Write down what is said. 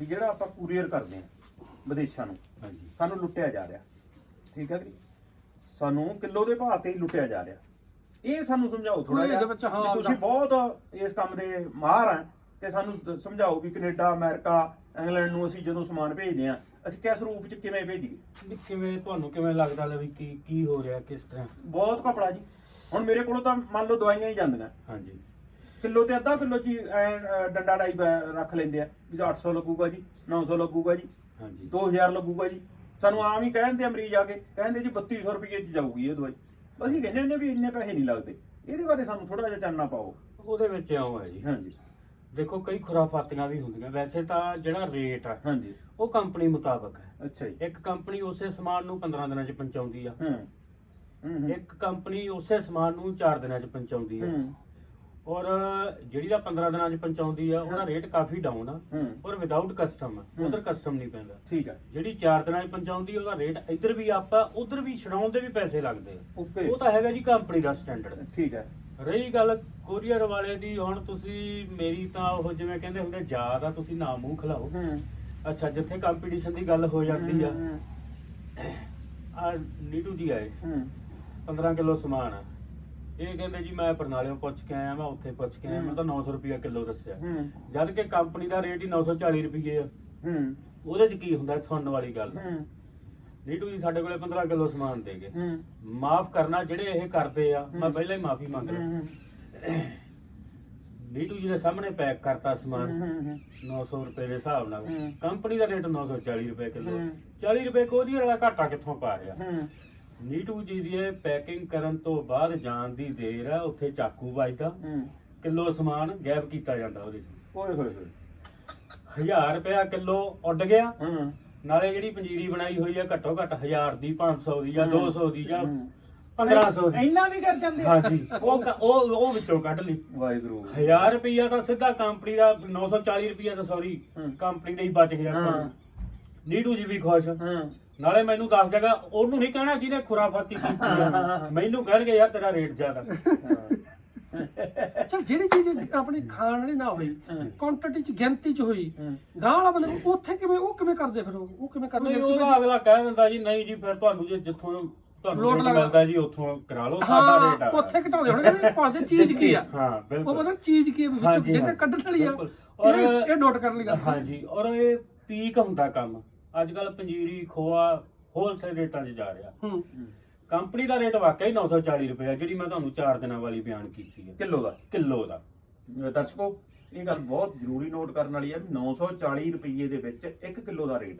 ਵੀ ਜਿਹੜਾ ਆਪਾਂ ਕੂਰੀਅਰ ਕਰਦੇ ਆ ਵਿਦੇਸ਼ਾਂ ਨੂੰ ਹਾਂਜੀ। ਸਾਨੂੰ ਲੁੱਟਿਆ ਜਾ ਰਿਹਾ। ਠੀਕ ਹੈ ਜੀ ਸਾਨੂੰ ਕਿਲੋ ਦੇ ਭਾਅ ਤੇ ਹੀ ਲੁੱਟਿਆ ਜਾ ਰਿਹਾ। ਇਹ ਸਾਨੂੰ ਸਮਝਾਓ ਥੋੜਾ ਜਿਹਾ ਇਹਦੇ ਵਿੱਚ ਹਾਂ ਵੀ ਤੁਸੀਂ ਬਹੁਤ ਇਸ ਕੰਮ ਦੇ ਮਾਹਰ ਆ। ਤੇ ਸਾਨੂੰ ਦ- ਸਮਝਾਓ ਵੀ ਕੈਨੇਡਾ ਅਮਰੀਕਾ ਇੰਗਲੈਂਡ ਨੂੰ ਅਸੀਂ ਜਦੋਂ ਸਮਾਨ ਭੇਜਦੇ ਆ ਅਸੀਂ ਕਿਸ ਰੂਪ ਚ ਕਿਵੇਂ ਭੇਜੀਏ? ਵੀ ਕਿਵੇਂ ਤੁਹਾਨੂੰ ਕਿਵੇਂ ਲੱਗਦਾ ਲੈ ਵੀ ਕੀ ਕੀ ਹੋ ਰਿਹਾ ਕਿਸ ਤਰ੍ਹਾਂ? ਬਹੁਤ ਕਪੜਾ ਜੀ। ਹੁਣ ਮੇਰੇ ਕੋਲੋਂ ਤਾਂ ਮੰਨ ਲਓ ਦਵਾਈਆਂ ਹੀ ਜਾਂਦੀਆਂ। ਹਾਂਜੀ। ਕਿਲੋ ਤੇ ਅੱਧਾ ਕਿਲੋ ਚ ਹੀ ਐਂ, ਅ, ਡੰਡਾ ਡਾਈ ਰੱਖ ਲੈਂਦੇ ਆ। ਵੀ 800 ਲੱਗੂਗਾ ਜੀ 900 ਲੱਗੂਗਾ ਜੀ ਹਾਂਜੀ। 2000 ਲੱਗੂਗਾ ਜੀ। ਸਾਨੂੰ ਆਮ ਹੀ ਕਹਿੰਦੇ ਆ ਮਰੀਜ਼ ਆ ਕੇ ਕਹਿੰਦੇ ਜੀ 3200 ਰੁਪਏ ਚ ਜਾਊਗੀ ਇਹ ਦਵਾਈ। ਅਸੀਂ ਕਹਿੰਦੇ ਹੁੰਦੇ ਵੀ ਇੰਨੇ ਪੈਸੇ ਨਹੀਂ ਲੱਗਦੇ। ਇਹਦੇ ਬਾਰੇ ਸਾਨੂੰ ਥੋੜਾ ਜਿਹਾ ਚਾਨਣਾ ਪਾਓ। ਉਹਦੇ ਵਿੱਚ ਇਉਂ ਹੈ ਜੀ। ਹਾਂਜੀ। ਦੇਖੋ ਕਈ ਖੁਰਾਫਾਤੀਆਂ ਵੀ ਹੁੰਦੀਆਂ। ਵੈਸੇ ਤਾਂ ਜਿਹੜਾ ਰੇਟ ਆ ਹਾਂਜੀ। ਉਹ ਕੰਪਨੀ ਮੁਤਾਬਕ ਹੈ। ਅੱਛਾ ਜੀ। ਇੱਕ ਕੰਪਨੀ ਉਸੇ ਸਮਾਨ ਨੂੰ 15 ਦਿਨਾਂ 'ਚ ਪਹੁੰਚਾਉਂਦੀ ਆ। ਹੂੰ। ਇੱਕ ਕੰਪਨੀ ਉਸੇ ਸਮਾਨ ਨੂੰ 4 ਦਿਨਾਂ 'ਚ ਪਹੁੰਚਾਉਂਦੀ ਆ। ਔਰ ਜਿਹੜੀ ਦਾ 15 ਦਿਨਾਂ 'ਚ ਪਹੁੰਚਾਉਂਦੀ ਆ ਉਹਦਾ ਰੇਟ ਕਾਫੀ ਡਾਊਨ ਆ। ਹੂੰ। ਔਰ ਵਿਦਆਊਟ ਕਸਟਮ ਆ ਹੂੰ। ਉਧਰ ਕਸਟਮ ਨਹੀਂ ਪੈਂਦਾ। ਠੀਕ ਹੈ ਜਿਹੜੀ 4 ਦਿਨਾਂ 'ਚ ਪਹੁੰਚਾਉਂਦੀ ਆ, ਉਹਦਾ ਰੇਟ ਇੱਧਰ ਵੀ ਅਪ ਆ ਉਧਰ ਵੀ ਛਡਾਉਣ ਦੇ ਵੀ ਪੈਸੇ ਲੱਗਦੇ ਆ। ਓਕੇ। ਉਹ ਤਾਂ ਹੈਗਾ ਜੀ ਕੰਪਨੀ ਦਾ ਸਟੈਂਡਰਡ ਠੀਕ ਹੈ ਰਹੀ ਗੱਲ ਕੋਰੀਅਰ ਵਾਲੇ ਦੀ ਹੁਣ ਤੁਸੀਂ ਮੇਰੀ ਤਾਂ ਉਹ ਜਿਵੇਂ ਕਹਿੰਦੇ ਹੁੰਦੇ ਯਾਦ ਆ ਤੁਸੀਂ ਨਾ ਮੂੰਹ ਖਲਾਓ। ਹੂੰ। ਅੱਛਾ ਜਿੱਥੇ ਕੰਪੀਟੀਸ਼ਨ ਦੀ ਗੱਲ ਹੋ ਜਾਂਦੀ ਆ। ਹੂੰ, ਆ ਨੀਟੂ ਜੀ ਆਏ। ਹੂੰ। 15 ਕਿਲੋ ਸਮਾਨ ਆ। ਇਹ ਕਹਿੰਦੇ ਜੀ ਮੈਂ ਬਰਨਾਲਿਓਂ ਪੁੱਛ ਕੇ ਆਇਆ ਮੈਂ ਉੱਥੇ ਪੁੱਛ ਕੇ ਆਇਆ ਮੈਂ ਤਾਂ 900 ਰੁਪਿਆ ਕਿਲੋ ਦੱਸਿਆ। ਹੂੰ। ਜਦ ਕਿ ਕੰਪਨੀ ਦਾ ਰੇਟ ਹੀ 940 ਰੁਪਏ ਆ। ਹੂੰ। ਉਹਦੇ ਚ ਕੀ ਹੁੰਦਾ ਸੁਣਨ ਵਾਲੀ ਗੱਲ? ਹੂੰ। ਨੀਟੂ ਜੀ ਸਾਡੇ ਕੋਲੇ 15 ਕਿਲੋ ਸਮਾਨ ਦੇ ਗਏ ਹੂੰ। ਮਾਫ ਕਰਨਾ ਜਿਹੜੇ ਇਹ ਕਰਦੇ ਆ ਮੈਂ। ਪਹਿਲਾਂ ਹੀ ਮਾਫੀ ਮੰਗ ਰਿਹਾ। ਨੀਟੂ ਜੀ ਦੇ ਸਾਹਮਣੇ ਪੈਕ ਕਰਤਾ ਸਮਾਨ ਹੂੰ 900 ਰੁਪਏ ਦੇ ਹਿਸਾਬ ਨਾਲ। ਕੰਪਨੀ ਦਾ ਰੇਟ 940 ਰੁਪਏ ਕਿਲੋ ਹੂੰ। 40 ਰੁਪਏ ਕੋਰੀਅਰ ਵਾਲਾ ਘਾਟਾ ਕਿੱਥੋਂ ਪਾ ਰਿਹਾ? ਨੀਟੂ ਜੀ ਦੀ ਇਹ ਪੈਕਿੰਗ ਕਰਨ ਤੋਂ ਬਾਅਦ ਜਾਣ ਦੀ ਦੇਰ ਆ ਉੱਥੇ ਚਾਕੂ ਵੱਜਦਾ ਹੂੰ ਕਿਲੋ ਸਮਾਨ ਗਾਇਬ ਕੀਤਾ ਜਾਂਦਾ ਉਹਦੇ ਚ ਓਏ ਹੋਏ ਹੋਏ 1000 ਰੁਪਇਆ ਕਿਲੋ ਉੱਡ ਗਿਆ ਹੂੰ ਨਾਲੇ ਜਿਹੜੀ ਪੰਜੀਰੀ ਬਣਾਈ ਹੋਈ ਆ ਘੱਟੋ ਘੱਟ 1000 ਦੀ 500 ਦੀ ਜਾਂ 200 ਦੀ ਜਾਂ ਹੂੰ। 1500 ਦੀ ਇੰਨਾ ਵੀ ਕਰ ਜਾਂਦੇ ਆ? ਹਾਂਜੀ ਉਹ ਕ- ਉਹ ਉਹ ਵਿੱਚੋਂ ਕੱਢ ਲਈ ਵਾਹਿਗੁਰੂ 1000 ਰੁਪਇਆ ਤਾਂ ਸਿੱਧਾ ਕੰਪਨੀ ਦਾ 940 ਰੁਪਇਆ ਤਾਂ ਸੌਰੀ ਹੂੰ। ਕੰਪਨੀ ਦਾ ਹੀ ਬਚ ਗਿਆ। ਹਾਂ। ਨੀਟੂ ਜੀ ਵੀ ਖੁਸ਼। ਹਾਂ। ਨਾਲੇ ਮੈਨੂੰ ਦੱਸ ਜਗਾ ਉਹਨੂੰ ਨਹੀਂ ਕਹਿਣਾ ਜਿਹਨੇ ਖੁਰਾਫਾਤੀ ਕੀਤੀ ਆ। ਮੈਨੂੰ ਕਹਿਣਗੇ ਯਾਰ ਤੇਰਾ ਰੇਟ ਜ਼ਿਆਦਾ। ਚਲ ਜਿਹੜੀ ਚੀਜ਼ ਆਪਣੀ ਖਾਣ ਵਾਲੀ ਨਾ ਹੋਈ। ਕੁਆਂਟੀਟੀ ਚ ਗਿਣਤੀ ਚ ਹੋਈ। ਗਾਂ ਵਾਲਾ ਬੰਦਾ ਉੱਥੇ ਕਿਵੇਂ ਉਹ ਕਿਵੇਂ ਕਰਦੇ ਫਿਰ ਉਹ? ਉਹ ਕਿਵੇਂ ਕਰਦੇ ਨਹੀਂ ਉਹਦਾ ਅਗਲਾ ਕਹਿ ਦਿੰਦਾ ਜੀ ਨਹੀਂ ਜੀ ਫਿਰ ਤੁਹਾਨੂੰ ਜੇ ਜਿੱਥੋਂ ਤੁਹਾਨੂੰ ਰੇਟ। ਮਿਲਦਾ ਜੀ ਉੱਥੋਂ ਕਰਾ ਲਓ ਸਾਡਾ ਰੇਟ ਆ। ਉੱਥੇ ਘਟਾਉਂਦੇ ਹੋਣਗੇ ਵੀ ਪਾਉਂਦੇ ਚੀਜ਼ ਕੀ ਆ। ਹਾਂ ਉਹ ਬਿਲਕੁਲ ਪਤਾ ਚੀਜ਼ ਕੀ ਆ ਵਿੱਚੋਂ ਹਾਂ। ਕੱਢਣ ਵਾਲੀ ਆ ਇਹ ਨੋਟ ਕਰਨ ਲਈ ਗੱਲ ਹਾਂਜੀ ਔਰ ਇਹ ਪੀਕ ਹੁੰਦਾ ਕੰਮ। ਅੱਜ ਕੱਲ ਪੰਜੀਰੀ ਖੋਆ ਹੋਲਸੇਲ ਰੇਟਾਂ 'ਚ ਜਾ ਰਿਹਾ। ਹੂੰ। ਕੰਪਨੀ ਦਾ ਰੇਟ ਵਾਕਈ 940 ਰੁਪਏ ਆ ਜਿਹੜੀ ਮੈਂ ਤੁਹਾਨੂੰ 4 ਦਿਨਾਂ ਵਾਲੀ ਬਿਆਨ ਕੀਤੀ ਹੈ। ਕਿਲੋ ਦਾ? ਕਿਲੋ ਦਾ। ਦਰਸ਼ਕੋ ਇਹ ਗੱਲ ਬਹੁਤ ਜ਼ਰੂਰੀ ਨੋਟ ਕਰਨ ਵਾਲੀ ਹੈ ਵੀ 940 ਰੁਪਏ ਦੇ ਵਿੱਚ 1 ਕਿਲੋ ਦਾ ਰੇਟ